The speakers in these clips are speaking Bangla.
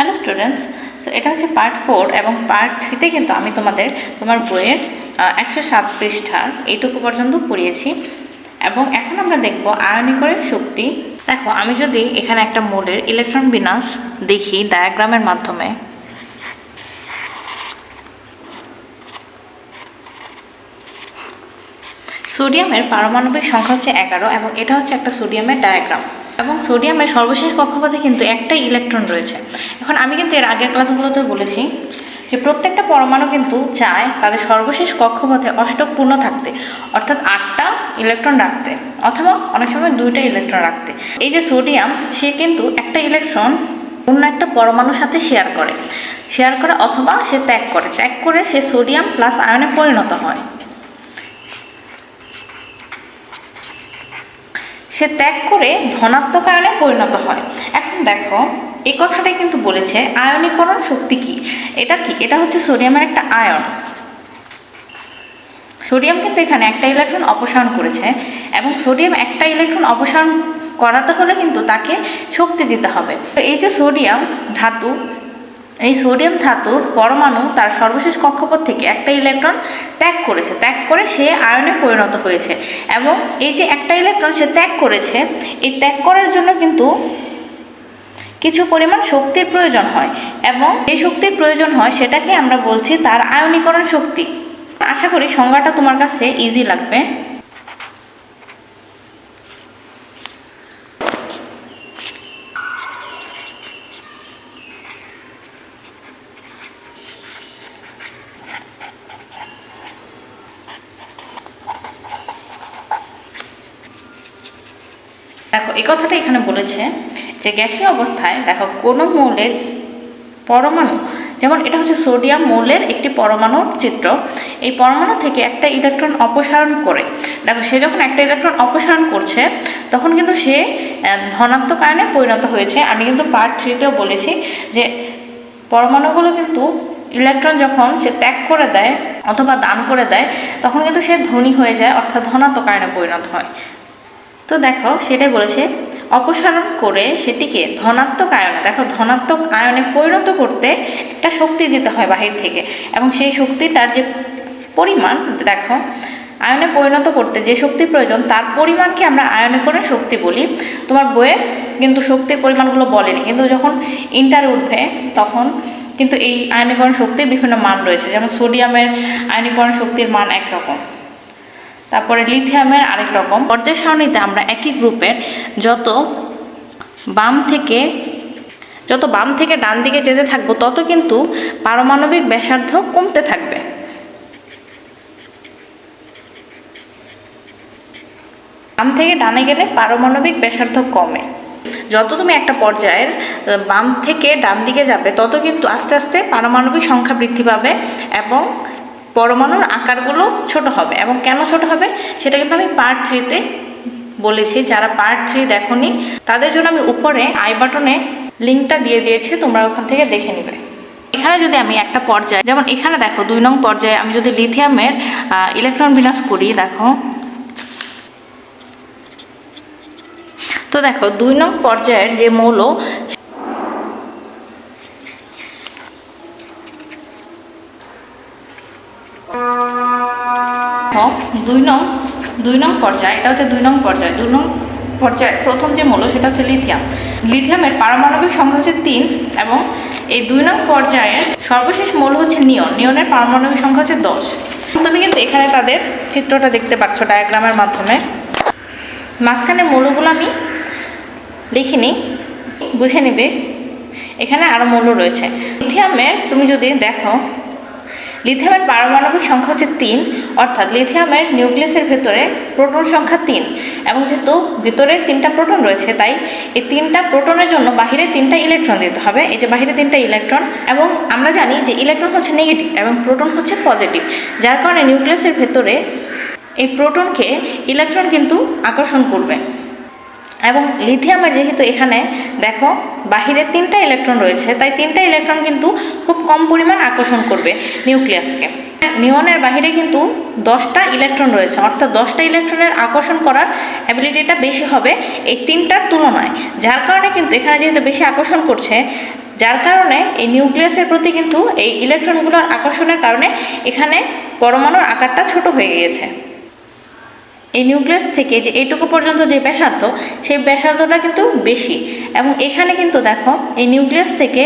হ্যালো স্টুডেন্টস সো এটা হচ্ছে পার্ট ফোর এবং পার্ট থ্রিতে কিন্তু আমি তোমাদের তোমার বইয়ের একশো সাত পৃষ্ঠার এইটুকু পর্যন্ত পড়িয়েছি। এবং এখন আমরা দেখব আয়নীকরণ শক্তি। দেখো, আমি যদি এখানে একটা মোডের ইলেকট্রন বিন্যাস দেখি ডায়াগ্রামের মাধ্যমে। সোডিয়ামের পারমাণবিক সংখ্যা হচ্ছে এগারো এবং এটা হচ্ছে একটা সোডিয়ামের ডায়াগ্রাম এবং সোডিয়ামের সর্বশেষ কক্ষপথে কিন্তু একটাই ইলেকট্রন রয়েছে। এখন আমি কিন্তু এর আগের ক্লাসগুলোতে বলেছি যে প্রত্যেকটা পরমাণু কিন্তু চায় তাদের সর্বশেষ কক্ষপথে অষ্টক পূর্ণ থাকতে, অর্থাৎ আটটা ইলেকট্রন রাখতে, অথবা অনেক সময় দুইটা ইলেকট্রন রাখতে। এই যে সোডিয়াম, সে কিন্তু একটা ইলেকট্রন অন্য একটা পরমাণুর সাথে শেয়ার করে। শেয়ার করে অথবা সে ত্যাগ করে। ত্যাগ করে সে সোডিয়াম প্লাস আয়নে পরিণত হয়। সে ত্যাগ করে ধনাত্মক আয়নে পরিণত হয়। এখন দেখো, এই কথাটাই কিন্তু বলেছে আয়নীকরণ শক্তি কি? এটা কি? এটা হচ্ছে সোডিয়ামের একটা আয়ন। সোডিয়াম কিন্তু এখানে একটা ইলেকট্রন অপসারণ করেছে এবং সোডিয়াম একটা ইলেকট্রন অপসারণ করাতে হলে কিন্তু তাকে শক্তি দিতে হবে। তো এই যে সোডিয়াম, ধাতু এই সোডিয়াম ধাতুর পরমাণু তার সর্বশেষ কক্ষপথ থেকে একটা ইলেকট্রন ত্যাগ করেছে। ত্যাগ করে সে আয়নে পরিণত হয়েছে এবং এই যে একটা ইলেকট্রন সে ত্যাগ করেছে, এই ত্যাগ করার জন্য কিন্তু কিছু পরিমাণ শক্তির প্রয়োজন হয় এবং এই শক্তির প্রয়োজন হয় সেটাকে আমরা বলছি তার আয়নীকরণ শক্তি। আশা করি সংজ্ঞাটা তোমার কাছে ইজি লাগবে। এই কথাটা এখানে বলেছে যে গ্যাসীয় অবস্থায় দেখো কোনো মৌলের পরমাণু, যেমন এটা হচ্ছে সোডিয়াম মৌলের একটি পরমাণুর চিত্র, এই পরমাণু থেকে একটা ইলেকট্রন অপসারণ করে। দেখো সে যখন একটা ইলেকট্রন অপসারণ করছে, তখন কিন্তু সে ধনাত্মক আয়নে পরিণত হয়েছে। আমি কিন্তু পার্ট থ্রিতেও বলেছি যে পরমাণুগুলো কিন্তু ইলেকট্রন যখন সে ত্যাগ করে দেয় অথবা দান করে দেয়, তখন কিন্তু সে ধনী হয়ে যায়, অর্থাৎ ধনাত্মক আয়নে পরিণত হয়। তো দেখো, সেটাই বলেছে, অপসারণ করে সেটিকে ধনাত্মক আয়নে দেখো, ধনাত্মক আয়নে পরিণত করতে একটা শক্তি দিতে হয় বাহির থেকে এবং সেই শক্তিটার যে পরিমাণ, দেখো, আয়নে পরিণত করতে যে শক্তি প্রয়োজন, তার পরিমাণকে আমরা আয়নে করে শক্তি বলি। তোমার বইয়ে কিন্তু শক্তির পরিমাণগুলো বলেনি, কিন্তু যখন ইন্টার উঠবে, তখন কিন্তু এই আয়নীকরণ শক্তির বিভিন্ন মান রয়েছে, যেমন সোডিয়ামের আয়নীকরণ শক্তির মান একরকম। তারপরে লিথিয়ামের আরেক রকম। পর্যায় সারণীতে আমরা একই গ্রুপের যত বাম থেকে, যত বাম থেকে ডান দিকে যেতে থাকব, তত কিন্তু পারমাণবিক ব্যাসার্ধ কমতে থাকবে। বাম থেকে ডানে গেলে পারমাণবিক ব্যাসার্ধ কমে। যত তুমি একটা পর্যায়ের বাম থেকে ডান দিকে যাবে, তত কিন্তু আস্তে আস্তে পারমাণবিক সংখ্যা বৃদ্ধি পাবে এবং পরমাণুর আকারগুলো ছোট হবে। এবং কেন ছোট হবে? সেটা কিন্তু আমি পার্ট থ্রিতে বলেছি। যারা পার্ট থ্রি দেখোনি, তাদের জন্য আমি উপরে আই বাটনে লিঙ্কটা দিয়ে দিয়েছি। তোমরা ওখান থেকে দেখে নেবে। এখানে যদি আমি একটা পর্যায়ে, যেমন এখানে দেখো দুই নং পর্যায়ে আমি যদি লিথিয়ামের ইলেকট্রন বিন্যাস করি, দেখো। তো দেখো, দুই নং পর্যায়ের যে মৌল দেখো, দুই নং দুই নং পর্যায় এটা হচ্ছে দুই নং পর্যায় দুই নং পর্যায়ে প্রথম যে মৌল সেটা হচ্ছে লিথিয়াম। লিথিয়ামের পারমাণবিক সংখ্যা হচ্ছে তিন এবং এই দুই নং পর্যায়ের সর্বশেষ মৌল হচ্ছে নিয়ন নিয়নের পারমাণবিক সংখ্যা হচ্ছে দশ। তুমি কিন্তু এখানে তাদের চিত্রটা দেখতে পাচ্ছ ডায়াগ্রামের মাধ্যমে। মাঝখানের মৌলগুলো আমি লিখিনি বুঝে নেবে। এখানে আরও মৌল রয়েছে। লিথিয়ামের তুমি যদি দেখো লিথিয়ামের পারমাণবিক সংখ্যা হচ্ছে তিন, অর্থাৎ লিথিয়ামের নিউক্লিয়াসের ভেতরে প্রোটন সংখ্যা তিন। এবং যেহেতু ভিতরে তিনটা প্রোটন রয়েছে, তাই এই তিনটা প্রোটনের জন্য বাহিরে তিনটা ইলেকট্রন দিতে হবে। এই যে বাহিরে তিনটা ইলেকট্রন, এবং আমরা জানি যে ইলেকট্রন হচ্ছে নেগেটিভ এবং প্রোটন হচ্ছে পজিটিভ, যার কারণে নিউক্লিয়াসের ভেতরে এই প্রোটনকে ইলেকট্রন কিন্তু আকর্ষণ করবে। এবং লিথিয়ামের যেহেতু এখানে, দেখো, বাহিরে তিনটা ইলেকট্রন রয়েছে, তাই তিনটা ইলেকট্রন কিন্তু খুব কম পরিমাণ আকর্ষণ করবে নিউক্লিয়াসকে নিয়নের বাহিরে কিন্তু দশটা ইলেকট্রন রয়েছে, অর্থাৎ দশটা ইলেকট্রনের আকর্ষণ করার অ্যাবিলিটিটা বেশি হবে এই তিনটার তুলনায়। যার কারণে কিন্তু এখানে যেহেতু বেশি আকর্ষণ করছে, যার কারণে এই নিউক্লিয়াসের প্রতি কিন্তু এই ইলেকট্রনগুলোর আকর্ষণের কারণে এখানে পরমাণুর আকারটা ছোট হয়ে গিয়েছে। এই নিউক্লিয়াস থেকে যে এইটুকু পর্যন্ত যে ব্যাসার্ধ, সেই ব্যাসার্ধটা কিন্তু বেশি। এবং এখানে কিন্তু দেখো, এই নিউক্লিয়াস থেকে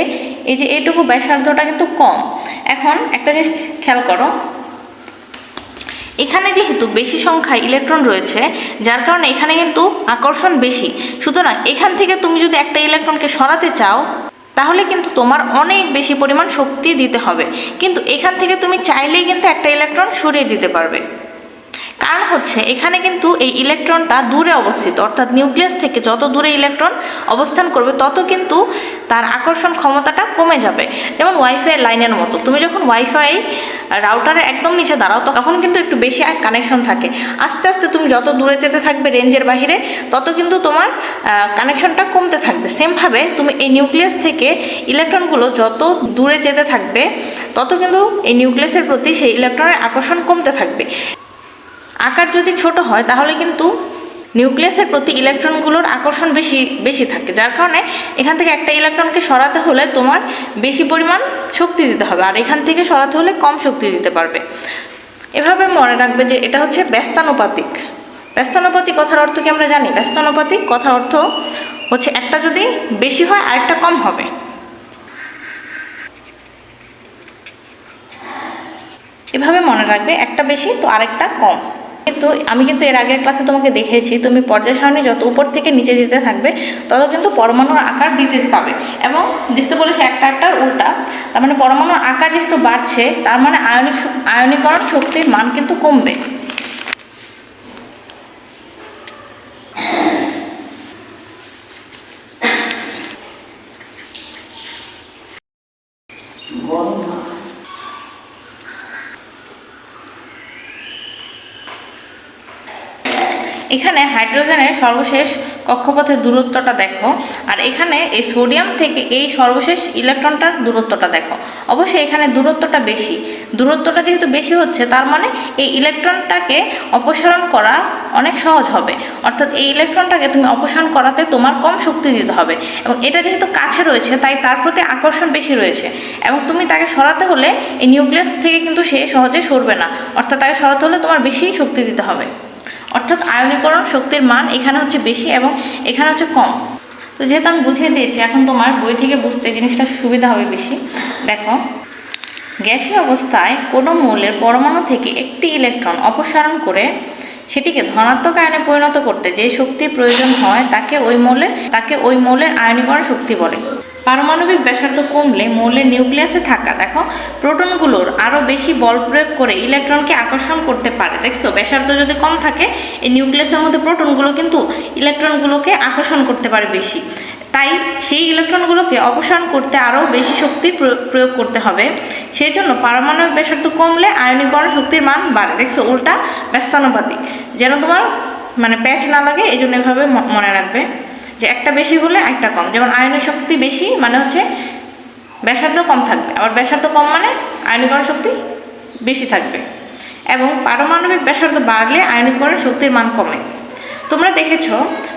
এই যে এইটুকু ব্যাসার্ধটা কিন্তু কম। এখন একটা জিনিস খেয়াল করো, এখানে যেহেতু বেশি সংখ্যায় ইলেকট্রন রয়েছে, যার কারণে এখানে কিন্তু আকর্ষণ বেশি। সুতরাং এখান থেকে তুমি যদি একটা ইলেকট্রনকে সরাতে চাও, তাহলে কিন্তু তোমার অনেক বেশি পরিমাণ শক্তি দিতে হবে। কিন্তু এখান থেকে তুমি চাইলেই কিন্তু একটা ইলেকট্রন সরিয়ে দিতে পারবে। কারণ হচ্ছে এখানে কিন্তু এই ইলেকট্রনটা দূরে অবস্থিত, অর্থাৎ নিউক্লিয়াস থেকে যত দূরে ইলেকট্রন অবস্থান করবে, তত কিন্তু তার আকর্ষণ ক্ষমতাটা কমে যাবে। যেমন ওয়াইফাই লাইনের মতো। তুমি যখন ওয়াইফাই রাউটারের একদম নিচে দাঁড়াও, তখন কিন্তু একটু বেশি কানেকশন থাকে। আস্তে আস্তে তুমি যত দূরে যেতে থাকবে রেঞ্জের বাহিরে, তত কিন্তু তোমার কানেকশনটা কমতে থাকবে। সেমভাবে তুমি এই নিউক্লিয়াস থেকে ইলেকট্রনগুলো যত দূরে যেতে থাকবে, তত কিন্তু এই নিউক্লিয়াসের প্রতি সেই ইলেকট্রনের আকর্ষণ কমতে থাকবে। আকার যদি ছোট হয়, তাহলে কিন্তু নিউক্লিয়াসের প্রতি ইলেকট্রনগুলোর আকর্ষণ বেশি বেশি থাকে। যার কারণে এখান থেকে একটা ইলেকট্রনকে সরাতে হলে তোমার বেশি পরিমাণ শক্তি দিতে হবে আর এখান থেকে সরাতে হলে কম শক্তি দিতে পারবে। এভাবে মনে রাখবে যে এটা হচ্ছে ব্যস্তানুপাতিক। ব্যস্তানুপাতিক কথার অর্থ কি আমরা জানি? ব্যস্তানুপাতিক কথার অর্থ হচ্ছে একটা যদি বেশি হয়, আরেকটা কম হবে। এভাবে মনে রাখবে একটা বেশি, তো আরেকটা কম। কিন্তু আমি কিন্তু এর আগের ক্লাসে তোমাকে দেখেছি, তুমি পর্যায় সারণী যত উপর থেকে নিচে যেতে থাকবে, তত কিন্তু পরমাণুর আকার বৃদ্ধি পাবে। এবং যেহেতু বলেছে একটা একটার উল্টা, তার মানে পরমাণুর আকার যেহেতু বাড়ছে, তার মানে আয়নিক আয়নিকরণ শক্তির মান কিন্তু কমবে। এখানে হাইড্রোজেনের সর্বশেষ কক্ষপথের দূরত্বটা দেখো। আর এখানে এই সোডিয়াম থেকে এই সর্বশেষ ইলেকট্রনটার দূরত্বটা দেখো। অবশ্যই এখানে দূরত্বটা বেশি। দূরত্বটা যেহেতু বেশি হচ্ছে, তার মানে এই ইলেকট্রনটাকে অপসারণ করা অনেক সহজ হবে। অর্থাৎ এই ইলেকট্রনটাকে তুমি অপসারণ করাতে তোমার কম শক্তি দিতে হবে। এবং এটা যেহেতু কাছে রয়েছে, তাই তার প্রতি আকর্ষণ বেশি রয়েছে। এবং তুমি তাকে সরাতে হলে এই নিউক্লিয়াস থেকে কিন্তু সে সহজে সরবে না। অর্থাৎ তাকে সরাতে হলে তোমার বেশি শক্তি দিতে হবে। অর্থাৎ আয়নীকরণ শক্তির মান এখানে হচ্ছে বেশি এবং এখানে হচ্ছে কম। তো যেহেতু আমি বুঝিয়ে দিয়েছি, এখন তোমার বই থেকে বুঝতে জিনিসটা সুবিধা হবে বেশি। দেখো, গ্যাসীয় অবস্থায় কোনো মৌলের পরমাণু থেকে একটি ইলেকট্রন অপসারণ করে সেটিকে ধনাত্মক আয়নে পরিণত করতে যে শক্তির প্রয়োজন হয়, তাকে ওই মৌলের তাকে ওই মৌলের আয়নীকরণ শক্তি বলে। পারমাণবিক ব্যাসার্ধ কমলে মৌলের নিউক্লিয়াসে থাকা, দেখো, প্রোটনগুলোর আরও বেশি বল প্রয়োগ করে ইলেকট্রনকে আকর্ষণ করতে পারে, দেখছ? ব্যাসার্ধ যদি কম থাকে, এই নিউক্লিয়াসের মধ্যে প্রোটনগুলো কিন্তু ইলেকট্রনগুলোকে আকর্ষণ করতে পারে বেশি। তাই সেই ইলেকট্রনগুলোকে অপসারণ করতে আরও বেশি শক্তির প্রয়োগ- করতে হবে। সেই জন্য পারমাণবিক ব্যাসার্ধ কমলে আয়নীকরণ শক্তির মান বাড়ে, দেখছ? উল্টা ব্যস্তানুপাতিক। যেন তোমার মানে প্যাচ না লাগে এই জন্য এভাবে মনে রাখবে। যে একটা বেশি হলে একটা কম। যেমন আয়নের শক্তি বেশি মানে হচ্ছে ব্যাসার্ধ কম থাকবে। আবার ব্যাসার্ধ কম মানে আয়নীকরণ শক্তি বেশি থাকবে। এবং পারমাণবিক ব্যাসার্ধ বাড়লে আয়নীকরণ শক্তির মান কমে। তোমরা দেখেছ,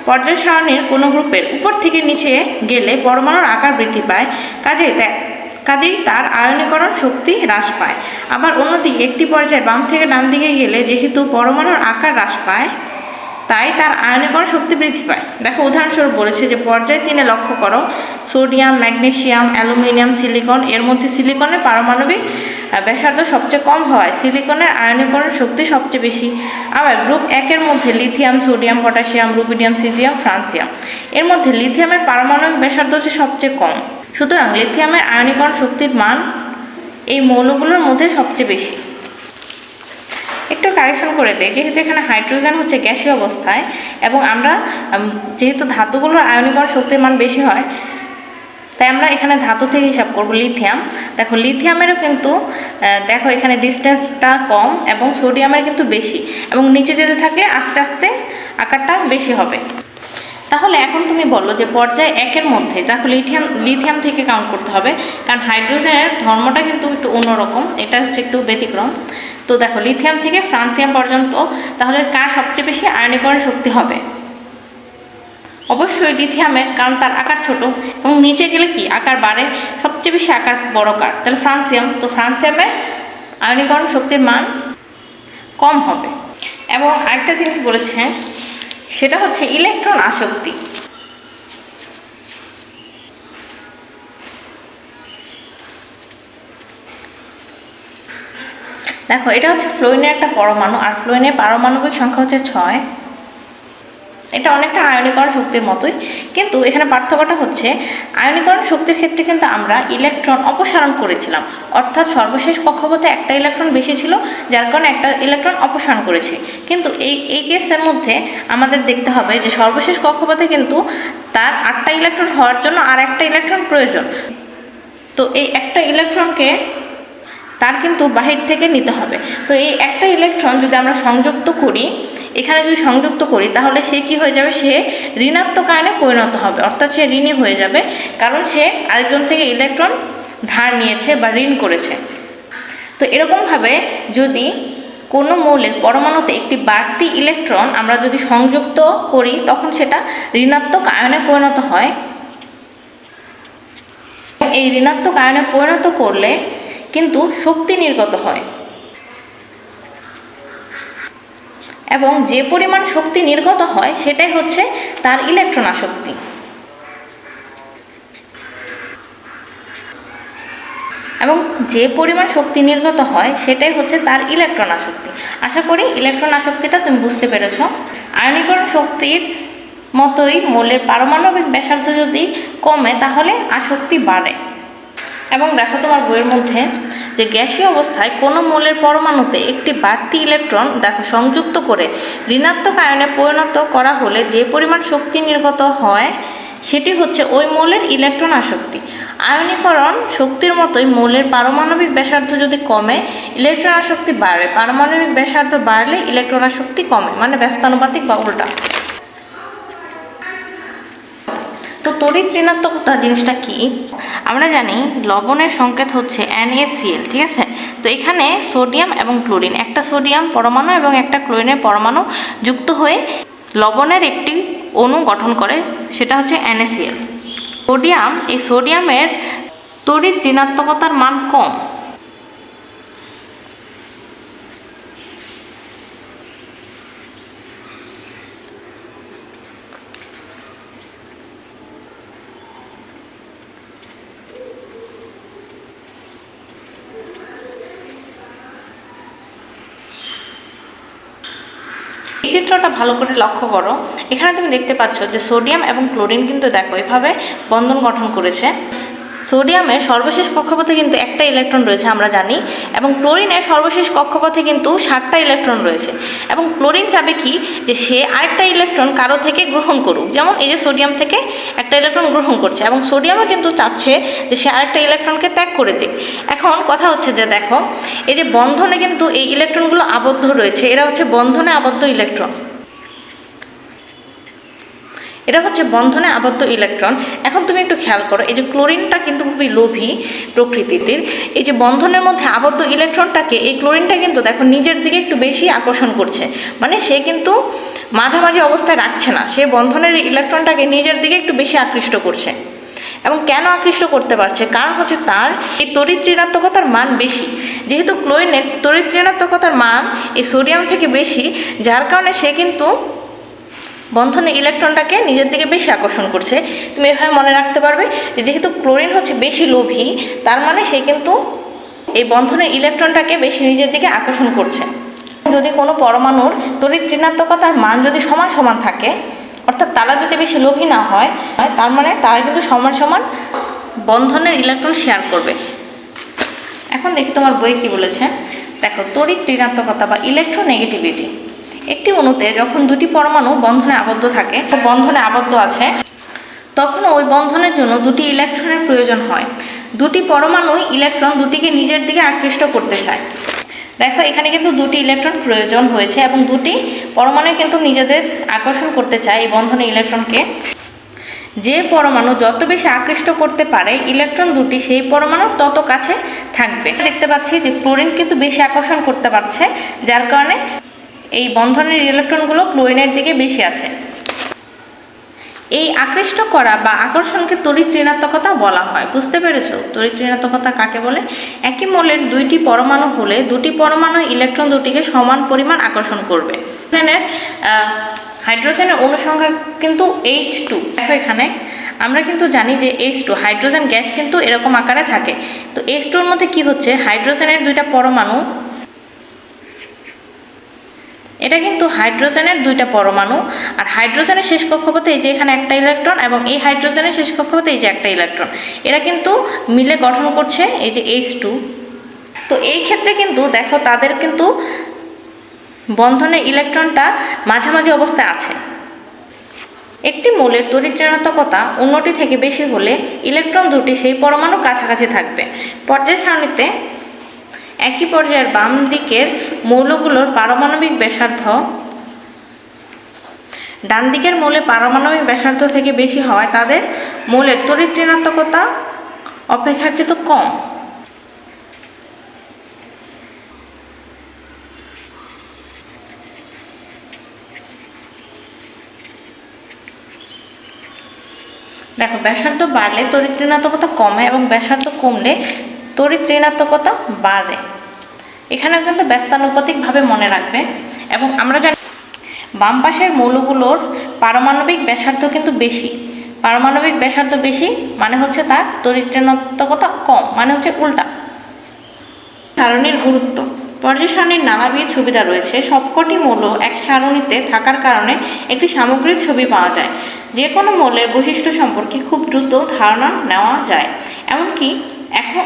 পর্যায় সারণীর কোনো গ্রুপের উপর থেকে নিচে গেলে পরমাণুর আকার বৃদ্ধি পায়, কাজেই কাজেই তার আয়নীকরণ শক্তি হ্রাস পায়। আবার অন্যদিকে একটি পর্যায়ে বাম থেকে ডান দিকে গেলে যেহেতু পরমাণুর আকার হ্রাস পায় তাই তার আয়নীকরণ শক্তি বৃদ্ধি পায়। দেখো, উদাহরণস্বরূপ বলেছে যে, পর্যায় তিনে লক্ষ্য করো। সোডিয়াম, ম্যাগনেসিয়াম, অ্যালুমিনিয়াম, সিলিকন, এর মধ্যে সিলিকনের পারমাণবিক ব্যাসার্ধ সবচেয়ে কম হওয়ায় সিলিকনের আয়নীকরণ শক্তি সবচেয়ে বেশি। আবার গ্রুপ একের মধ্যে lithium, sodium, potassium, rubidium caesium francium. এর মধ্যে লিথিয়ামের পারমাণবিক ব্যাসার্ধ হচ্ছে সবচেয়ে কম। সুতরাং লিথিয়ামের আয়নীকরণ শক্তির মান এই মৌলগুলোর মধ্যে সবচেয়ে বেশি। একটু কারেকশন করে দেয় যেহেতু এখানে হাইড্রোজেন হচ্ছে গ্যাসীয় অবস্থায় এবং আমরা যেহেতু ধাতুগুলোর আয়নীকরণ শক্তির মান বেশি হয়, তাই আমরা এখানে ধাতু থেকে হিসাব করব লিথিয়াম দেখো লিথিয়ামেরও কিন্তু দেখো এখানে ডিস্টেন্সটা কম এবং সোডিয়ামের কিন্তু বেশি এবং নিচে যেতে থাকলে আস্তে আস্তে আকারটা বেশি হবে। তাহলে এখন তুমি বলো যে পর্যায় একের মধ্যে, দেখো লিথিয়াম লিথিয়াম থেকে কাউন্ট করতে হবে। কারণ হাইড্রোজেনের ধর্মটা কিন্তু একটু অন্যরকম, এটা হচ্ছে একটু ব্যতিক্রম। তো দেখো লিথিয়াম থেকে ফ্রান্সিয়াম পর্যন্ত তাহলে কার সবচেয়ে বেশি আয়নীকরণ শক্তি হবে? অবশ্যই লিথিয়ামের কারণ তার আকার ছোট এবং নিচে গেলে কি? আকার বাড়ে, সবচেয়ে বেশি আকার বড় কার তাহলে ফ্রান্সিয়াম তো ফ্রান্সিয়ামের আয়নীকরণ শক্তির মান কম হবে। এবং আরেকটা জিনিস বলেছে, সেটা হচ্ছে ইলেকট্রন আসক্তি। দেখো, এটা হচ্ছে ফ্লোরিনের একটা পরমাণু, আর ফ্লোরিনের পারমাণবিক সংখ্যা হচ্ছে ছয়। এটা অনেকটা আয়নীকরণ শক্তির মতোই, কিন্তু এখানে পার্থক্যটা হচ্ছে, আয়নীকরণ শক্তির ক্ষেত্রে কিন্তু আমরা ইলেকট্রন অপসারণ করেছিলাম। অর্থাৎ সর্বশেষ কক্ষপথে একটা ইলেকট্রন বেশি ছিল, যার কারণে একটা ইলেকট্রন অপসারণ করেছে। কিন্তু এই এই কেসের মধ্যে আমাদের দেখতে হবে যে সর্বশেষ কক্ষপথে কিন্তু তার আটটা ইলেকট্রন হওয়ার জন্য আর একটা ইলেকট্রন প্রয়োজন। তো এই একটা ইলেকট্রনকে তার কিন্তু বাহির থেকে নিতে হবে। তো এই একটা ইলেকট্রন যদি আমরা সংযুক্ত করি, এখানে যদি সংযুক্ত করি, তাহলে সে কি হয়ে যাবে? সে ঋণাত্মক আয়নে পরিণত হবে। অর্থাৎ সে ঋণী হয়ে যাবে, কারণ সে আরেকজন থেকে ইলেকট্রন ধার নিয়েছে বা ঋণ করেছে। তো এরকমভাবে যদি কোনো মৌলের পরমাণুতে একটি বাড়তি ইলেকট্রন আমরা যদি সংযুক্ত করি, তখন সেটা ঋণাত্মক আয়নে পরিণত হয়। এই ঋণাত্মক আয়নে পরিণত করলে কিন্তু শক্তি নির্গত হয়। এবং যে পরিমাণ শক্তি নির্গত হয়, সেটাই হচ্ছে তার ইলেকট্রন আসক্তি এবং যে পরিমাণ শক্তি নির্গত হয়, সেটাই হচ্ছে তার ইলেকট্রন আসক্তি আশা করি ইলেকট্রন আসক্তিটা তুমি বুঝতে পেরেছ। আয়নীকরণ শক্তির মতোই মৌলের পারমাণবিক ব্যাসার্ধ যদি কমে, তাহলে আসক্তি বাড়ে। এবং দেখো তোমার বইয়ের মধ্যে যে গ্যাসীয় অবস্থায় কোনো মৌলের পরমাণুতে একটি বাড়তি ইলেকট্রন দেখো সংযুক্ত করে ঋণাত্মক আয়নে পরিণত করা হলে যে পরিমাণ শক্তি নির্গত হয় সেটি হচ্ছে ওই মৌলের ইলেকট্রন আসক্তি। আয়নীকরণ শক্তির মতোই মৌলের পারমাণবিক ব্যাসার্ধ যদি কমে, ইলেকট্রন আসক্তি বাড়ে পারমাণবিক ব্যাসার্ধ বাড়লে ইলেকট্রন আসক্তি কমে মানে ব্যস্তানুপাতিক বা উল্টা। তো তড়িৎ ঋণাত্মকতা জিনিসটা কি? আমরা জানি লবণের সংকেত হচ্ছে NaCl ঠিক আছে? তো এখানে সোডিয়াম এবং ক্লোরিন, একটা সোডিয়াম পরমাণু এবং একটা ক্লোরিনের পরমাণু যুক্ত হয়ে লবণের একটি অণু গঠন করে, সেটা হচ্ছে NaCl সোডিয়াম, এই সোডিয়ামের তড়িৎ ঋণাত্মকতার মান কম। এই চিত্রটা ভালো করে লক্ষ্য করো। এখানে তুমি দেখতে পাচ্ছ যে সোডিয়াম এবং ক্লোরিন কিন্তু দেখো এভাবে বন্ধন গঠন করেছে। সোডিয়ামের সর্বশেষ কক্ষপথে কিন্তু একটা ইলেকট্রন রয়েছে, আমরা জানি, এবং ক্লোরিনের সর্বশেষ কক্ষপথে কিন্তু সাতটা ইলেকট্রন রয়েছে। এবং ক্লোরিন চাবে কি? যে সে আরেকটা ইলেকট্রন কারও থেকে গ্রহণ করুক। যেমন এই যে সোডিয়াম থেকে একটা ইলেকট্রন গ্রহণ করছে, এবং সোডিয়ামও কিন্তু চাচ্ছে যে সে আরেকটা ইলেকট্রনকে ত্যাগ করে দিক। এখন কথা হচ্ছে যে দেখো, এই যে বন্ধনে কিন্তু এই ইলেকট্রনগুলো আবদ্ধ রয়েছে, এরা হচ্ছে বন্ধনে আবদ্ধ ইলেকট্রন। এটা হচ্ছে বন্ধনে আবদ্ধ ইলেকট্রন এখন তুমি একটু খেয়াল করো, এই যে ক্লোরিনটা কিন্তু খুবই লোভী প্রকৃতির। এই যে বন্ধনের মধ্যে আবদ্ধ ইলেকট্রনটাকে এই ক্লোরিনটা কিন্তু দেখো নিজের দিকে একটু বেশি আকর্ষণ করছে। মানে সে কিন্তু মাঝামাঝি অবস্থায় রাখছে না। সে বন্ধনের ইলেকট্রনটাকে নিজের দিকে একটু বেশি আকৃষ্ট করছে। এবং কেন আকৃষ্ট করতে পারছে? কারণ হচ্ছে তার এই তড়িৎ ঋণাত্মকতার মান বেশি। যেহেতু ক্লোরিনের তড়িৎ ঋণাত্মকতার মান এই সোডিয়াম থেকে বেশি, যার কারণে সে কিন্তু বন্ধনে ইলেকট্রনটাকে নিজের দিকে বেশি আকর্ষণ করছে। তুমি এভাবে মনে রাখতে পারবে যেহেতু ক্লোরিন হচ্ছে বেশি লোভী, তার মানে সে কিন্তু এই বন্ধনের ইলেকট্রনটাকে বেশি নিজের দিকে আকর্ষণ করছে। যদি কোনো পরমাণুর তড়িৎ ঋণাত্মকতার মান যদি সমান সমান থাকে, অর্থাৎ তারা যদি বেশি লোভী না হয়, তার মানে তারা কিন্তু সমান সমান বন্ধনের ইলেকট্রন শেয়ার করবে। এখন দেখি তোমার বই কি বলেছে। দেখো, তড়িৎ ঋণাত্মকতা বা ইলেকট্রোনেগেটিভিটি একটি অণুতে যখন দুটি পরমাণু বন্ধনে আবদ্ধ থাকে বন্ধনে আবদ্ধ আছে, তখন ওই বন্ধনের জন্য দুটি ইলেকট্রনের প্রয়োজন হয়। দুটি পরমাণুই ইলেকট্রন দুটিকে নিজের দিকে আকৃষ্ট করতে চায়। দেখো, এখানে কিন্তু দুটি ইলেকট্রন প্রয়োজন হয়েছে এবং দুটি পরমাণু কিন্তু নিজেদের আকর্ষণ করতে চায় এই বন্ধনে ইলেকট্রনকে। যে পরমাণু যত বেশি আকৃষ্ট করতে পারে, ইলেকট্রন দুটি সেই পরমাণুর তত কাছে থাকবে। দেখতে পাচ্ছি যে ক্লোরিন কিন্তু বেশি আকর্ষণ করতে পারছে, যার কারণে এই বন্ধনের ইলেকট্রনগুলো ক্লোরিনের দিকে বেশি আছে। এই আকৃষ্ট করা বা আকর্ষণকে তড়িৎ ঋণাত্মকতা বলা হয়। বুঝতে পেরেছ? তড়িৎ ঋণাত্মকতা কাকে বলে? একই মৌলের দুইটি পরমাণু হলে দুটি পরমাণু ইলেকট্রন দুটিকে সমান পরিমাণ আকর্ষণ করবে। হাইড্রোজেনের অনুসংখ্যা কিন্তু এইচ টু দেখো এখানে, আমরা কিন্তু জানি যে এইচ টু হাইড্রোজেন গ্যাস কিন্তু এরকম আকারে থাকে। তো এইচ টুর মধ্যে কি হচ্ছে? হাইড্রোজেনের দুইটা পরমাণু এটা কিন্তু হাইড্রোজেনের দুইটা পরমাণু। আর হাইড্রোজেনের শেষ কক্ষপথে এই যে এখানে একটা ইলেকট্রন এবং এই হাইড্রোজেনের শেষ কক্ষপথে এই যে একটা ইলেকট্রন। এরা কিন্তু মিলে গঠন করছে এই যে এইচ টু তো এই ক্ষেত্রে কিন্তু দেখো তাদের কিন্তু বন্ধনের ইলেকট্রনটা মাঝামাঝি অবস্থায় আছে। একটি মৌলের তড়িৎ ঋণাত্মকতা অন্যটি থেকে বেশি হলে ইলেকট্রন দুটি সেই পরমাণু কাছাকাছি থাকবে। পর্যায় সারণীতে একই পর্যায়ের বাম দিকের মৌলগুলোর পারমাণবিক ব্যাসার্ধ ডান দিকের মৌলের পারমাণবিক ব্যাসার্ধ থেকে বেশি হওয়ায় তাদের মৌলের তড়িৎ ঋণাত্মকতা অপেক্ষাকৃত কম। দেখো, ব্যাসার্ধ বাড়লে তড়িৎ ঋণাত্মকতা কমে এবং ব্যাসার্ধ কমলে তড়িৎ ঋণাত্মকতা বাড়ে। এখানেও কিন্তু ব্যস্তানুপাতিকভাবে মনে রাখবে এবং আমরা জানি বাম পাশের মৌলগুলোর পারমাণবিক ব্যাসার্ধ কিন্তু বেশি। পারমাণবিক ব্যাসার্ধ বেশি মানে হচ্ছে তার তড়িৎ ঋণাত্মকতা কম মানে হচ্ছে উল্টা। সারণীর গুরুত্ব। পর্যায় সারণীর নানাবিধ সুবিধা রয়েছে। সবকটি মৌল এক সারণীতে থাকার কারণে একটি সামগ্রিক ছবি পাওয়া যায়। যে কোনো মৌলের বৈশিষ্ট্য সম্পর্কে খুব দ্রুত ধারণা নেওয়া যায়। এমনকি এখন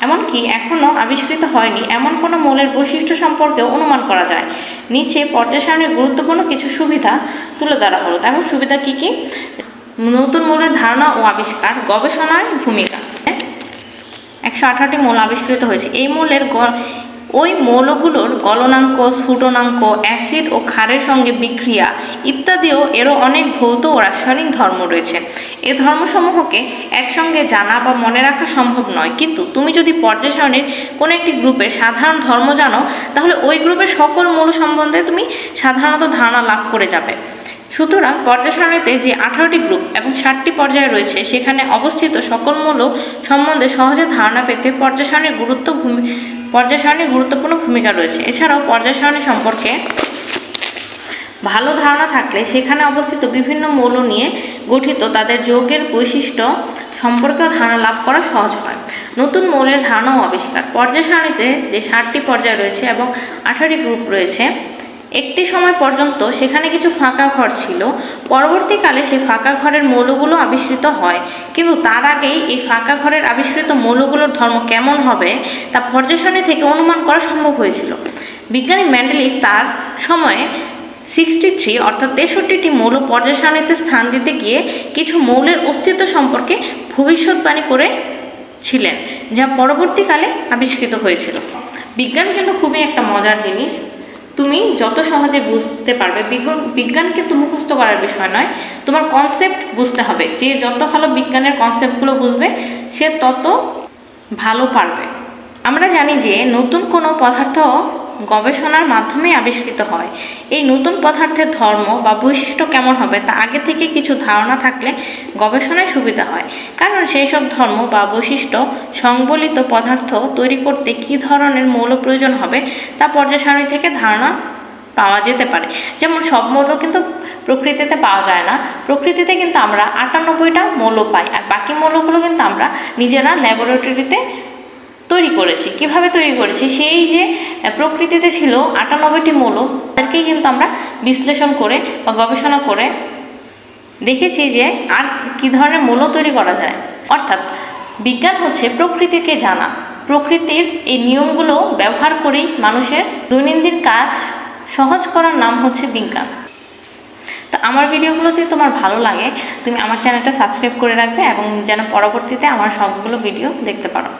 এমনকি এখনও আবিষ্কৃত হয়নি। এমন কোনো মৌলের বৈশিষ্ট্য সম্পর্কেও অনুমান করা যায়। নিচে পর্যায় গুরুত্বপূর্ণ কিছু সুবিধা তুলে ধরা হলো। তেমন সুবিধা কী কী? নতুন মৌলের ধারণা ও আবিষ্কার, গবেষণায় ভূমিকা। একশো আঠারোটি মূল আবিষ্কৃত হয়েছে। এই মূলের ওই মৌলগুলোর গলনাঙ্ক, স্ফুটনাঙ্ক, অ্যাসিড ও ক্ষারের সঙ্গে বিক্রিয়া ইত্যাদিও এরও অনেক ভৌত ও রাসায়নিক ধর্ম রয়েছে। এ ধর্মসমূহকে একসঙ্গে জানা বা মনে রাখা সম্ভব নয়। কিন্তু তুমি যদি পর্যায় সারণীর কোনো একটি গ্রুপের সাধারণ ধর্ম জানো, তাহলে ওই গ্রুপের সকল মৌল সম্বন্ধে তুমি সাধারণত ধারণা লাভ করে যাবে। সুতরাং পর্যায় সারণীতে যে আঠারোটি গ্রুপ এবং ষাটটি পর্যায় রয়েছে, সেখানে অবস্থিত সকল মৌল সম্বন্ধে সহজে ধারণা পেতে পর্যায় সারণীর গুরুত্ব ভূমি, পর্যায় সারণীর গুরুত্বপূর্ণ ভূমিকা রয়েছে। এছাড়াও পর্যায় সারণী সম্পর্কে ভালো ধারণা থাকলে সেখানে অবস্থিত বিভিন্ন মৌল নিয়ে গঠিত তাদের যৌগের বৈশিষ্ট্য সম্পর্কেও ধারণা লাভ করা সহজ হয়। নতুন মৌলের ধারণাও আবিষ্কার। পর্যায় সারণীতে যে ষাটটি পর্যায় রয়েছে এবং আঠারোটি গ্রুপ রয়েছে একটি সময় পর্যন্ত সেখানে কিছু ফাঁকা ঘর ছিল। পরবর্তীকালে সেই ফাঁকা ঘরের মৌলগুলো আবিষ্কৃত হয়। কিন্তু তার আগেই এই ফাঁকা ঘরের আবিষ্কৃত মৌলগুলোর ধর্ম কেমন হবে তা সারণী থেকে অনুমান করা সম্ভব হয়েছিল। বিজ্ঞানী ম্যান্ডেলিস তার সময়ে সিক্সটি থ্রি অর্থাৎ তেষট্টিটি মৌল পর্যায় স্থান দিতে গিয়ে কিছু মৌলের অস্তিত্ব সম্পর্কে ভবিষ্যৎবাণী করে ছিলেন, যা পরবর্তীকালে আবিষ্কৃত হয়েছিল। বিজ্ঞান কিন্তু খুবই একটা মজার জিনিস। তুমি যত সহজে বুঝতে পারবে বিজ্ঞান কিন্তু মুখস্থ করার বিষয় নয়, তোমার কনসেপ্ট বুঝতে হবে। যে যত ভালো বিজ্ঞানের কনসেপ্টগুলো বুঝবে, সে তত ভালো পারবে। আমরা জানি যে নতুন কোনো পদার্থ গবেষণার মাধ্যমে আবিষ্কৃত হয়। এই নতুন পদার্থের ধর্ম বা বৈশিষ্ট্য কেমন হবে তা আগে থেকে কিছু ধারণা থাকলে গবেষণায় সুবিধা হয়। কারণ সেই সব ধর্ম বা বৈশিষ্ট্য সংবলিত পদার্থ তৈরি করতে কী ধরনের মৌল প্রয়োজন হবে তা পর্যায় সারণী থেকে ধারণা পাওয়া যেতে পারে। যেমন সব মৌল কিন্তু প্রকৃতিতে পাওয়া যায় না। প্রকৃতিতে কিন্তু আমরা আটানব্বইটা মৌল পাই আর বাকি মৌলগুলো কিন্তু আমরা নিজেরা ল্যাবরেটরিতে তৈরি করেছি, কীভাবে তৈরি করেছি, সেই যে প্রকৃতিতে ছিল আটানব্বইটি মৌল তাদেরকে কিন্তু আমরা বিশ্লেষণ করে বা গবেষণা করে দেখেছি যে আর কি ধরনের মৌল তৈরি করা যায়। অর্থাৎ বিজ্ঞান হচ্ছে প্রকৃতিকে জানা। প্রকৃতির এই নিয়মগুলো ব্যবহার করেই মানুষের দৈনন্দিন কাজ সহজ করার নাম হচ্ছে বিজ্ঞান। তো আমার ভিডিওগুলো যদি তোমার ভালো লাগে, তুমি আমার চ্যানেলটা সাবস্ক্রাইব করে রাখবে এবং যেন পরবর্তীতে আমার সবগুলো ভিডিও দেখতে পারো।